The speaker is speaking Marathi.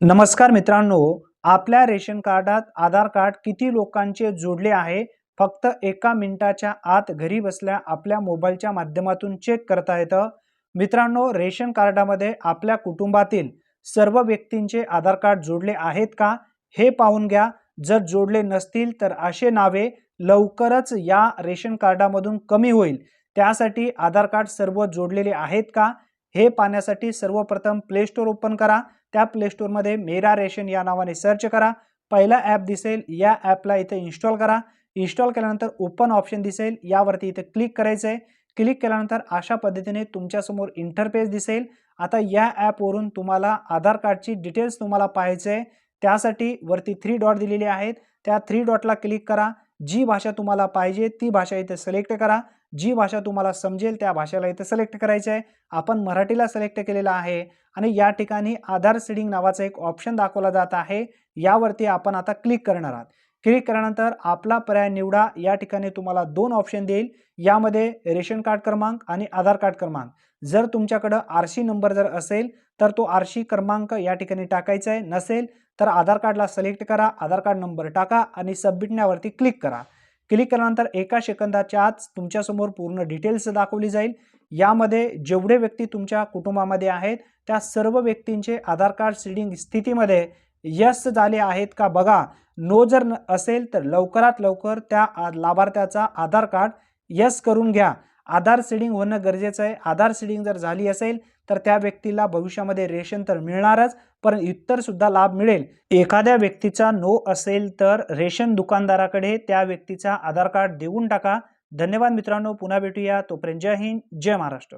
नमस्कार मित्रांनो आपल्या रेशन कार्डात आधार कार्ड किती लोकांचे जोडले आहे? फक्त एका मिनिटाच्या आत घरी बसल्या आपल्या मोबाईलच्या माध्यमातून चेक करता येतं. मित्रांनो रेशन कार्डामध्ये आपल्या कुटुंबातील सर्व व्यक्तींचे आधार कार्ड जोडले आहेत का? हे पाहून घ्या. जर जोडले नसतील तर असे नावे लवकरच या रेशन कार्डामधून कमी होईल. त्यासाठी आधार कार्ड सर्व जोडलेले आहेत का? हे पाहण्यासाठी सर्वप्रथम प्ले स्टोअर ओपन करा. त्या प्ले स्टोअरमध्ये मेरा रेशन या नावाने सर्च करा. पहिला ॲप दिसेल या ॲपला इथे इन्स्टॉल करा. इन्स्टॉल केल्यानंतर ओपन ऑप्शन दिसेल. यावरती इथे क्लिक करायचं आहे क्लिक केल्यानंतर अशा पद्धतीने तुमच्यासमोर इंटरफेस दिसेल. आता या ॲपवरून तुम्हाला आधार कार्डची डिटेल्स तुम्हाला पाहायचे आहे. त्यासाठी वरती थ्री डॉट दिलेले आहेत. त्या थ्री डॉटला क्लिक करा. जी भाषा तुम्हाला पाहिजे ती भाषा इथे सिलेक्ट करा. जी भाषा तुम्हाला समजेल त्या भाषेला इथे सिलेक्ट करायचं आहे. आपण मराठीला सिलेक्ट केलेला आहे आणि या ठिकाणी आधार सीडिंग नावाचा एक ऑप्शन दाखवला जात आहे. यावरती आपण आता क्लिक करणार आहात. क्लिक केल्यानंतर आपला पर्याय निवडा. या ठिकाणी तुम्हाला दोन ऑप्शन देईल. यामध्ये रेशन कार्ड क्रमांक आणि आधार कार्ड क्रमांक. जर तुमच्याकडं आरशी नंबर जर असेल तर तो आरशी क्रमांक या ठिकाणी टाकायचा आहे. नसेल तर आधार कार्डला सिलेक्ट करा आधार कार्ड नंबर टाका आणि सबमिटण्यावरती क्लिक करा. क्लिक केल्यानंतर एका सेकंदाच्या आत तुमच्यासमोर पूर्ण डिटेल्स दाखवली जाईल. यामध्ये जेवढे व्यक्ती तुमच्या कुटुंबामध्ये आहेत त्या सर्व व्यक्तींचे आधार कार्ड सीडिंग स्थितीमध्ये यस झाले आहेत का बघा. नो जर न- असेल तर लवकरात लवकर त्या लाभार्थ्याचा आधार कार्ड यस करून घ्या. आधार सीडिंग होणं गरजेचं आहे. आधार सीडिंग जर झाली असेल तर त्या व्यक्तीला भविष्यामध्ये रेशन तर मिळणारच पण इतर सुद्धा लाभ मिळेल. एखाद्या व्यक्तीचा नो असेल तर रेशन दुकानदाराकडे त्या व्यक्तीचा आधार कार्ड देऊन टाका. धन्यवाद मित्रांनो पुन्हा भेटूया. तोपर्यंत जय हिंद जय महाराष्ट्र.